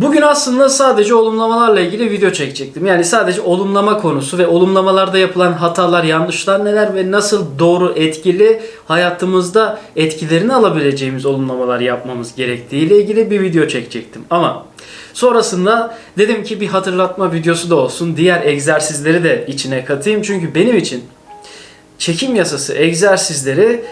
Bugün aslında sadece olumlamalarla ilgili video çekecektim. Yani sadece olumlama konusu ve olumlamalarda yapılan hatalar, yanlışlar neler ve nasıl doğru, etkili hayatımızda etkilerini alabileceğimiz olumlamalar yapmamız gerektiği ile ilgili bir video çekecektim. Ama sonrasında dedim ki bir hatırlatma videosu da olsun. Diğer egzersizleri de içine katayım. Çünkü benim için çekim yasası egzersizleri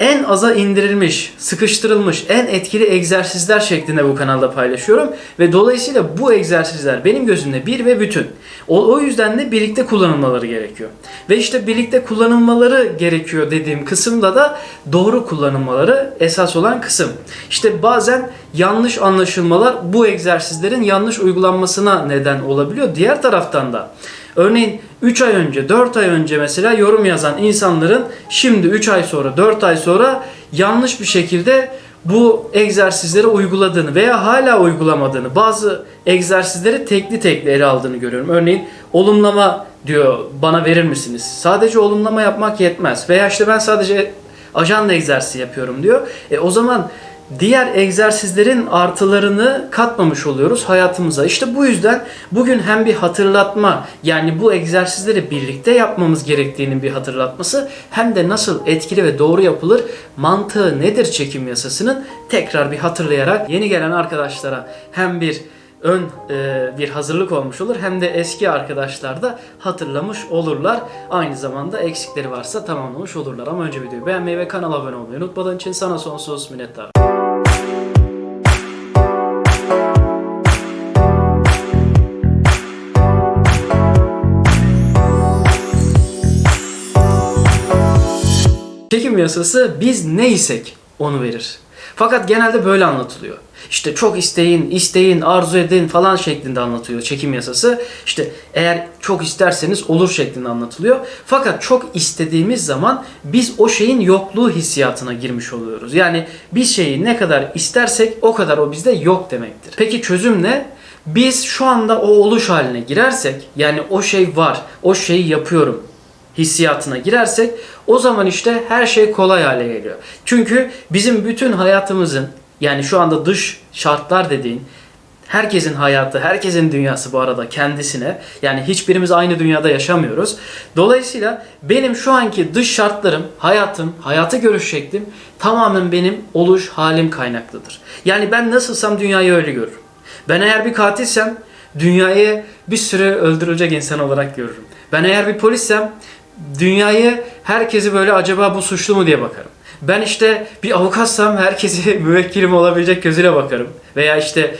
en aza indirilmiş, sıkıştırılmış, en etkili egzersizler şeklinde bu kanalda paylaşıyorum. Ve dolayısıyla bu egzersizler benim gözümde bir ve bütün. O, o yüzden de birlikte kullanılmaları gerekiyor. Ve işte birlikte kullanılmaları gerekiyor dediğim kısımda da doğru kullanılmaları esas olan kısım. İşte bazen yanlış anlaşılmalar bu egzersizlerin yanlış uygulanmasına neden olabiliyor. Diğer taraftan da Örneğin 3 ay önce, 4 ay önce mesela yorum yazan insanların şimdi 3 ay sonra, 4 ay sonra yanlış bir şekilde bu egzersizleri uyguladığını veya hala uygulamadığını, bazı egzersizleri tekli tekli ele aldığını görüyorum. Örneğin olumlama diyor bana verir misiniz? Sadece olumlama yapmak yetmez. Veya işte ben sadece ajanda egzersizi yapıyorum diyor. E o zaman diğer egzersizlerin artılarını katmamış oluyoruz hayatımıza. İşte bu yüzden bugün hem bir hatırlatma yani bu egzersizleri birlikte yapmamız gerektiğinin bir hatırlatması hem de nasıl etkili ve doğru yapılır mantığı nedir çekim yasasının tekrar bir hatırlayarak yeni gelen arkadaşlara hem bir ön e, bir hazırlık olmuş olur hem de eski arkadaşlar da hatırlamış olurlar. Aynı zamanda eksikleri varsa tamamlamış olurlar. Ama önce videoyu beğenmeyi ve kanala abone olmayı unutmadığın için sana sonsuz minnettar. Çekim yasası biz neysek onu verir. Fakat genelde böyle anlatılıyor. İşte çok isteyin, isteyin, arzu edin falan şeklinde anlatıyor çekim yasası. İşte eğer çok isterseniz olur şeklinde anlatılıyor. Fakat çok istediğimiz zaman biz o şeyin yokluğu hissiyatına girmiş oluyoruz. Yani bir şeyi ne kadar istersek o kadar o bizde yok demektir. Peki çözüm ne? Biz şu anda o oluş haline girersek yani o şey var, o şeyi yapıyorum hissiyatına girersek o zaman işte her şey kolay hale geliyor. Çünkü bizim bütün hayatımızın yani şu anda dış şartlar dediğin herkesin hayatı, herkesin dünyası bu arada kendisine. Yani hiçbirimiz aynı dünyada yaşamıyoruz. Dolayısıyla benim şu anki dış şartlarım, hayatım, hayatı görüş şeklim tamamen benim oluş halim kaynaklıdır. Yani ben nasılsam dünyayı öyle görürüm. Ben eğer bir katilsem dünyayı bir sürü öldürülecek insan olarak görürüm. Ben eğer bir polissem dünyayı herkesi böyle acaba bu suçlu mu diye bakarım. Ben işte bir avukatsam herkesi müvekkilim olabilecek gözüyle bakarım. Veya işte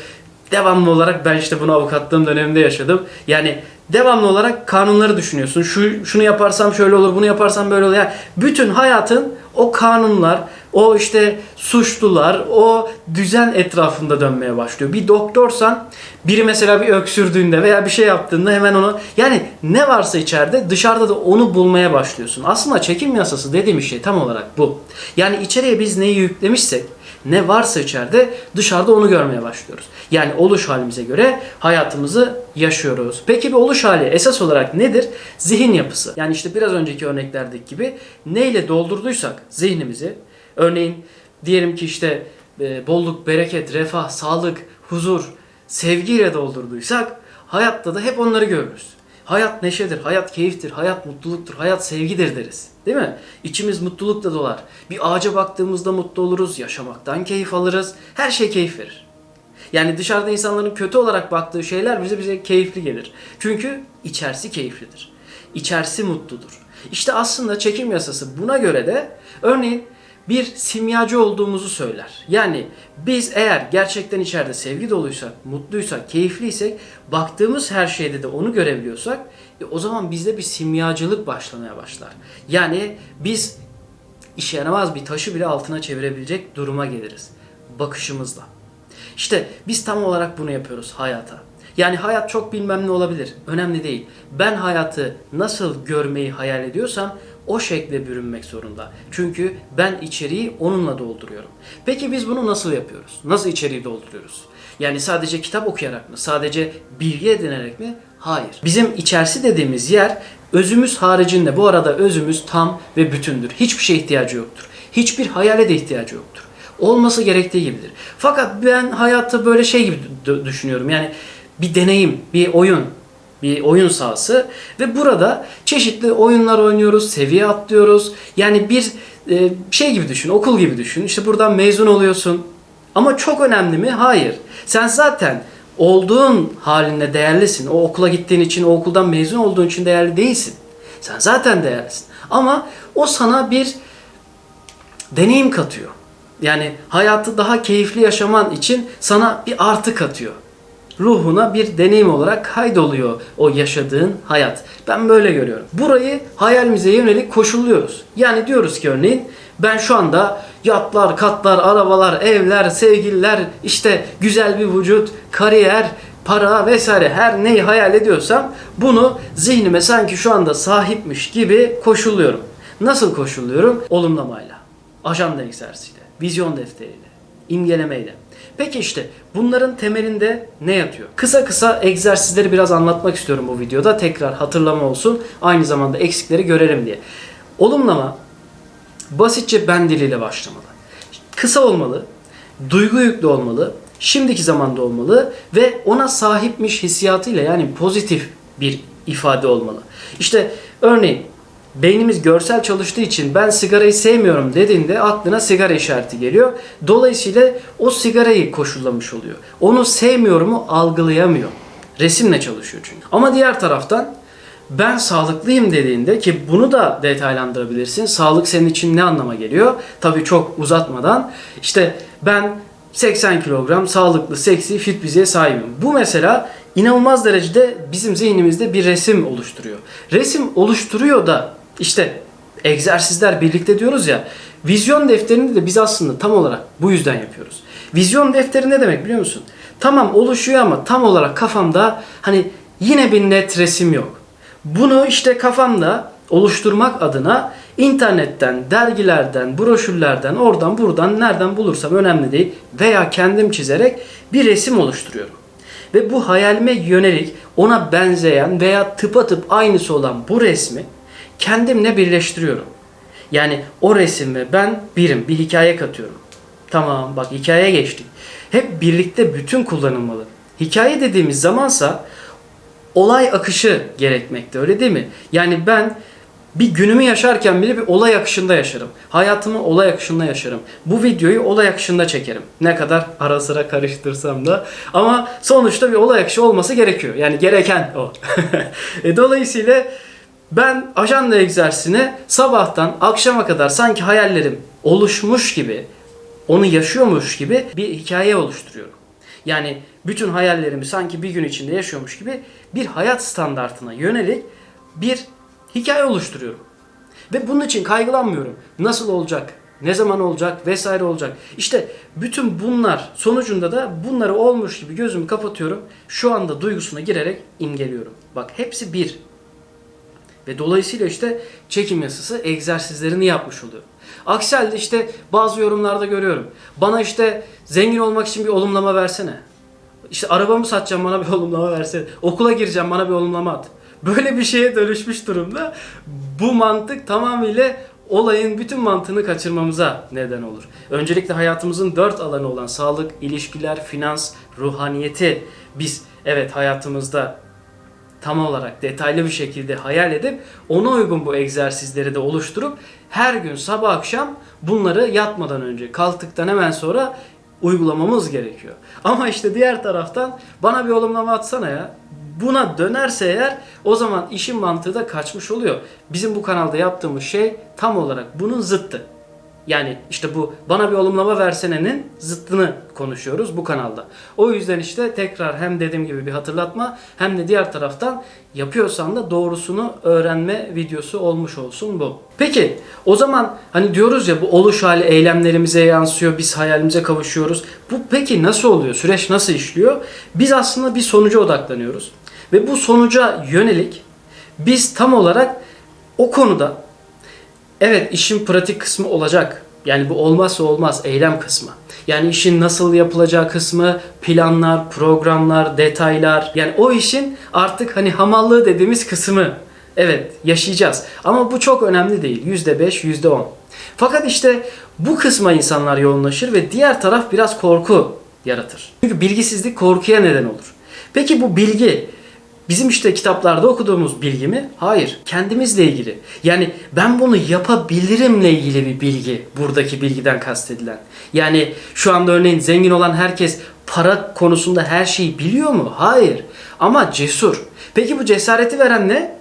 devamlı olarak ben işte bunu avukatlığım döneminde yaşadım. Yani devamlı olarak kanunları düşünüyorsun. Şu şunu yaparsam şöyle olur, bunu yaparsam böyle olur. Yani bütün hayatın o kanunlar, o işte suçlular, o düzen etrafında dönmeye başlıyor. Bir doktorsan biri mesela bir öksürdüğünde veya bir şey yaptığında hemen onu yani ne varsa içeride dışarıda da onu bulmaya başlıyorsun. Aslında çekim yasası dediğim şey tam olarak bu. Yani içeriye biz neyi yüklemişsek ne varsa içeride dışarıda onu görmeye başlıyoruz. Yani oluş halimize göre hayatımızı yaşıyoruz. Peki bir oluş hali esas olarak nedir? Zihin yapısı. Yani işte biraz önceki örneklerdeki gibi neyle doldurduysak zihnimizi örneğin diyelim ki işte e, bolluk, bereket, refah, sağlık, huzur, sevgiyle doldurduysak hayatta da hep onları görürüz. Hayat neşedir, hayat keyiftir, hayat mutluluktur, hayat sevgidir deriz. Değil mi? İçimiz mutlulukla dolar. Bir ağaca baktığımızda mutlu oluruz, yaşamaktan keyif alırız. Her şey keyif verir. Yani dışarıda insanların kötü olarak baktığı şeyler bize bize keyifli gelir. Çünkü içerisi keyiflidir. İçerisi mutludur. İşte aslında çekim yasası buna göre de örneğin bir simyacı olduğumuzu söyler. Yani biz eğer gerçekten içeride sevgi doluysak, mutluysak, keyifliysek, baktığımız her şeyde de onu görebiliyorsak, e, o zaman bizde bir simyacılık başlamaya başlar. Yani biz işe yaramaz bir taşı bile altına çevirebilecek duruma geliriz. Bakışımızla. İşte biz tam olarak bunu yapıyoruz hayata. Yani hayat çok bilmem ne olabilir. Önemli değil. Ben hayatı nasıl görmeyi hayal ediyorsam o şekle bürünmek zorunda. Çünkü ben içeriği onunla dolduruyorum. Peki biz bunu nasıl yapıyoruz? Nasıl içeriği dolduruyoruz? Yani sadece kitap okuyarak mı? Sadece bilgi edinerek mi? Hayır. Bizim içerisi dediğimiz yer özümüz haricinde bu arada özümüz tam ve bütündür. Hiçbir şeye ihtiyacı yoktur. Hiçbir hayale de ihtiyacı yoktur. olması gerektiği gibidir. Fakat ben hayatta böyle şey gibi düşünüyorum. Yani bir deneyim, bir oyun, bir oyun sahası ve burada çeşitli oyunlar oynuyoruz, seviye atlıyoruz. Yani bir e, şey gibi düşün, okul gibi düşün. İşte buradan mezun oluyorsun. Ama çok önemli mi? Hayır. Sen zaten olduğun halinde değerlisin. O okula gittiğin için, o okuldan mezun olduğun için değerli değilsin. Sen zaten değerlisin. Ama o sana bir deneyim katıyor. Yani hayatı daha keyifli yaşaman için sana bir artı katıyor. Ruhuna bir deneyim olarak kaydoluyor o yaşadığın hayat. Ben böyle görüyorum. Burayı hayalimize yönelik koşulluyoruz. Yani diyoruz ki örneğin ben şu anda yatlar, katlar, arabalar, evler, sevgililer, işte güzel bir vücut, kariyer, para vesaire her neyi hayal ediyorsam bunu zihnime sanki şu anda sahipmiş gibi koşulluyorum. Nasıl koşulluyorum? Olumlamayla, ajanda egzersiziyle, vizyon defteriyle, imgelemeyle. Peki işte bunların temelinde ne yatıyor? Kısa kısa egzersizleri biraz anlatmak istiyorum bu videoda. Tekrar hatırlama olsun. Aynı zamanda eksikleri görelim diye. Olumlama basitçe ben diliyle başlamalı. Kısa olmalı, duygu yüklü olmalı, şimdiki zamanda olmalı ve ona sahipmiş hissiyatıyla yani pozitif bir ifade olmalı. İşte örneğin beynimiz görsel çalıştığı için ben sigarayı sevmiyorum dediğinde aklına sigara işareti geliyor. Dolayısıyla o sigarayı koşullamış oluyor. Onu sevmiyorumu algılayamıyor. Resimle çalışıyor çünkü. Ama diğer taraftan ben sağlıklıyım dediğinde ki bunu da detaylandırabilirsin. Sağlık senin için ne anlama geliyor? Tabii çok uzatmadan işte ben 80 kilogram sağlıklı, seksi, fit fiziğe sahibim. Bu mesela inanılmaz derecede bizim zihnimizde bir resim oluşturuyor. Resim oluşturuyor da işte egzersizler birlikte diyoruz ya. Vizyon defterini de biz aslında tam olarak bu yüzden yapıyoruz. Vizyon defteri ne demek biliyor musun? Tamam oluşuyor ama tam olarak kafamda hani yine bir net resim yok. Bunu işte kafamda oluşturmak adına internetten, dergilerden, broşürlerden, oradan buradan nereden bulursam önemli değil veya kendim çizerek bir resim oluşturuyorum. Ve bu hayalime yönelik ona benzeyen veya tıpatıp aynısı olan bu resmi kendimle birleştiriyorum. Yani o resim ve ben birim, bir hikaye katıyorum. Tamam bak hikayeye geçtik. Hep birlikte bütün kullanılmalı. Hikaye dediğimiz zamansa olay akışı gerekmekte öyle değil mi? Yani ben bir günümü yaşarken bile bir olay akışında yaşarım. Hayatımı olay akışında yaşarım. Bu videoyu olay akışında çekerim. Ne kadar ara sıra karıştırsam da. Ama sonuçta bir olay akışı olması gerekiyor. Yani gereken o. e, dolayısıyla ben ajanda egzersizine sabahtan akşama kadar sanki hayallerim oluşmuş gibi, onu yaşıyormuş gibi bir hikaye oluşturuyorum. Yani bütün hayallerimi sanki bir gün içinde yaşıyormuş gibi bir hayat standartına yönelik bir hikaye oluşturuyorum. Ve bunun için kaygılanmıyorum. Nasıl olacak? Ne zaman olacak? Vesaire olacak. İşte bütün bunlar sonucunda da bunları olmuş gibi gözümü kapatıyorum. Şu anda duygusuna girerek imgeliyorum. Bak hepsi bir. Ve dolayısıyla işte çekim yasası egzersizlerini yapmış oluyor. Aksi halde işte bazı yorumlarda görüyorum. Bana işte zengin olmak için bir olumlama versene. İşte arabamı satacağım bana bir olumlama versene. Okula gireceğim bana bir olumlama at. Böyle bir şeye dönüşmüş durumda. Bu mantık tamamıyla olayın bütün mantığını kaçırmamıza neden olur. Öncelikle hayatımızın dört alanı olan sağlık, ilişkiler, finans, ruhaniyeti biz evet hayatımızda tam olarak detaylı bir şekilde hayal edip ona uygun bu egzersizleri de oluşturup her gün sabah akşam bunları yatmadan önce kalktıktan hemen sonra uygulamamız gerekiyor. Ama işte diğer taraftan bana bir olumlama atsana ya. Buna dönerse eğer o zaman işin mantığı da kaçmış oluyor. Bizim bu kanalda yaptığımız şey tam olarak bunun zıttı. Yani işte bu bana bir olumlama versenenin zıttını konuşuyoruz bu kanalda. O yüzden işte tekrar hem dediğim gibi bir hatırlatma hem de diğer taraftan yapıyorsan da doğrusunu öğrenme videosu olmuş olsun bu. Peki o zaman hani diyoruz ya bu oluş hali eylemlerimize yansıyor biz hayalimize kavuşuyoruz. Bu peki nasıl oluyor? Süreç nasıl işliyor? Biz aslında bir sonuca odaklanıyoruz. Ve bu sonuca yönelik biz tam olarak o konuda Evet işin pratik kısmı olacak. Yani bu olmazsa olmaz eylem kısmı. Yani işin nasıl yapılacağı kısmı, planlar, programlar, detaylar. Yani o işin artık hani hamallığı dediğimiz kısmı. Evet yaşayacağız. Ama bu çok önemli değil. %5, %10. Fakat işte bu kısma insanlar yoğunlaşır ve diğer taraf biraz korku yaratır. Çünkü bilgisizlik korkuya neden olur. Peki bu bilgi bizim işte kitaplarda okuduğumuz bilgi mi? Hayır. Kendimizle ilgili. Yani ben bunu yapabilirimle ilgili bir bilgi buradaki bilgiden kastedilen. Yani şu anda örneğin zengin olan herkes para konusunda her şeyi biliyor mu? Hayır. Ama cesur. Peki bu cesareti veren ne?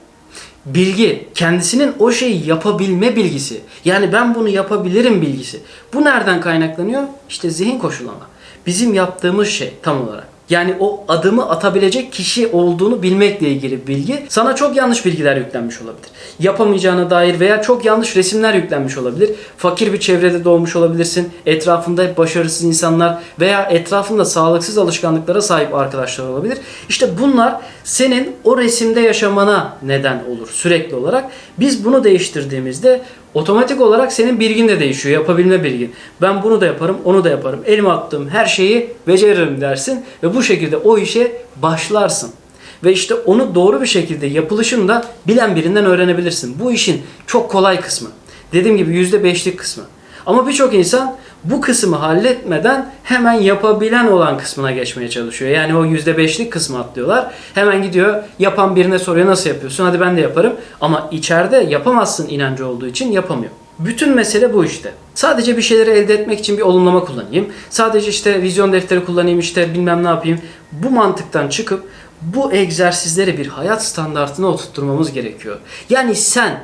Bilgi, kendisinin o şeyi yapabilme bilgisi. Yani ben bunu yapabilirim bilgisi. Bu nereden kaynaklanıyor? İşte zihin koşullama. Bizim yaptığımız şey tam olarak. Yani o adımı atabilecek kişi olduğunu bilmekle ilgili bilgi. Sana çok yanlış bilgiler yüklenmiş olabilir. Yapamayacağına dair veya çok yanlış resimler yüklenmiş olabilir. Fakir bir çevrede doğmuş olabilirsin. Etrafında hep başarısız insanlar veya etrafında sağlıksız alışkanlıklara sahip arkadaşlar olabilir. İşte bunlar senin o resimde yaşamana neden olur sürekli olarak. Biz bunu değiştirdiğimizde otomatik olarak senin bilgin de değişiyor. Yapabilme bilgin. Ben bunu da yaparım, onu da yaparım. Elime attığım her şeyi beceririm dersin ve bu şekilde o işe başlarsın. Ve işte onu doğru bir şekilde yapılışını da bilen birinden öğrenebilirsin. Bu işin çok kolay kısmı. Dediğim gibi %5'lik kısmı. Ama birçok insan bu kısmı halletmeden hemen yapabilen olan kısmına geçmeye çalışıyor. Yani o %5'lik kısmı atlıyorlar. Hemen gidiyor yapan birine soruyor nasıl yapıyorsun? Hadi ben de yaparım. Ama içeride yapamazsın inancı olduğu için yapamıyor. Bütün mesele bu işte. Sadece bir şeyleri elde etmek için bir olumlama kullanayım. Sadece işte vizyon defteri kullanayım işte bilmem ne yapayım. Bu mantıktan çıkıp bu egzersizleri bir hayat standartına oturtturmamız gerekiyor. Yani sen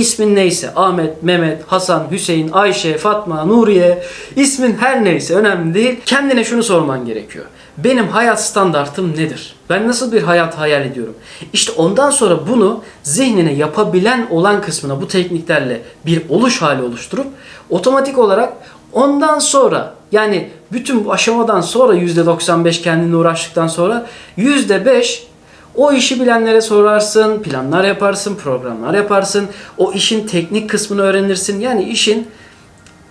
ismin neyse Ahmet, Mehmet, Hasan, Hüseyin, Ayşe, Fatma, Nuriye ismin her neyse önemli değil. Kendine şunu sorman gerekiyor. Benim hayat standartım nedir? Ben nasıl bir hayat hayal ediyorum? İşte ondan sonra bunu zihnine yapabilen olan kısmına bu tekniklerle bir oluş hali oluşturup otomatik olarak ondan sonra yani bütün bu aşamadan sonra %95 kendine uğraştıktan sonra %5 o işi bilenlere sorarsın, planlar yaparsın, programlar yaparsın. O işin teknik kısmını öğrenirsin. Yani işin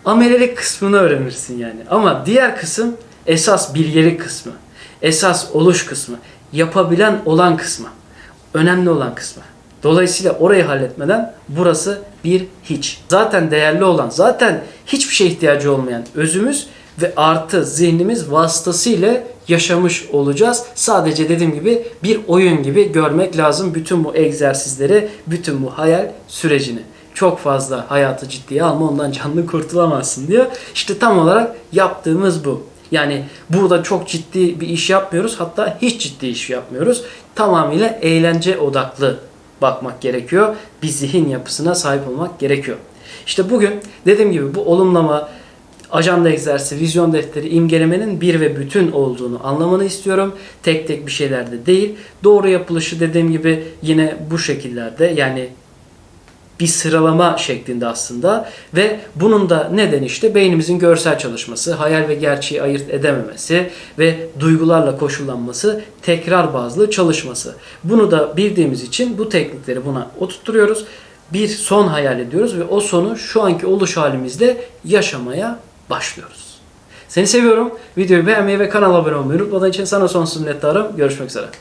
amelelik kısmını öğrenirsin yani. Ama diğer kısım esas bilgelik kısmı. Esas oluş kısmı. Yapabilen olan kısmı. Önemli olan kısmı. Dolayısıyla orayı halletmeden burası bir hiç. Zaten değerli olan, zaten hiçbir şeye ihtiyacı olmayan özümüz ve artı zihnimiz vasıtasıyla yaşamış olacağız. Sadece dediğim gibi bir oyun gibi görmek lazım bütün bu egzersizleri, bütün bu hayal sürecini. Çok fazla hayatı ciddiye alma ondan canlı kurtulamazsın diyor. İşte tam olarak yaptığımız bu. Yani burada çok ciddi bir iş yapmıyoruz. Hatta hiç ciddi iş yapmıyoruz. Tamamıyla eğlence odaklı bakmak gerekiyor. Bir zihin yapısına sahip olmak gerekiyor. İşte bugün dediğim gibi bu olumlama, ajanda egzersizi, vizyon defteri imgelemenin bir ve bütün olduğunu anlamanı istiyorum. Tek tek bir şeylerde değil. Doğru yapılışı dediğim gibi yine bu şekillerde yani bir sıralama şeklinde aslında ve bunun da neden işte beynimizin görsel çalışması, hayal ve gerçeği ayırt edememesi ve duygularla koşullanması, tekrar bazlı çalışması. Bunu da bildiğimiz için bu teknikleri buna oturtturuyoruz. Bir son hayal ediyoruz ve o sonu şu anki oluş halimizde yaşamaya başlıyoruz. Seni seviyorum. Videoyu beğenmeyi ve kanala abone olmayı unutmadan için sana sonsuz minnettarım. Görüşmek üzere.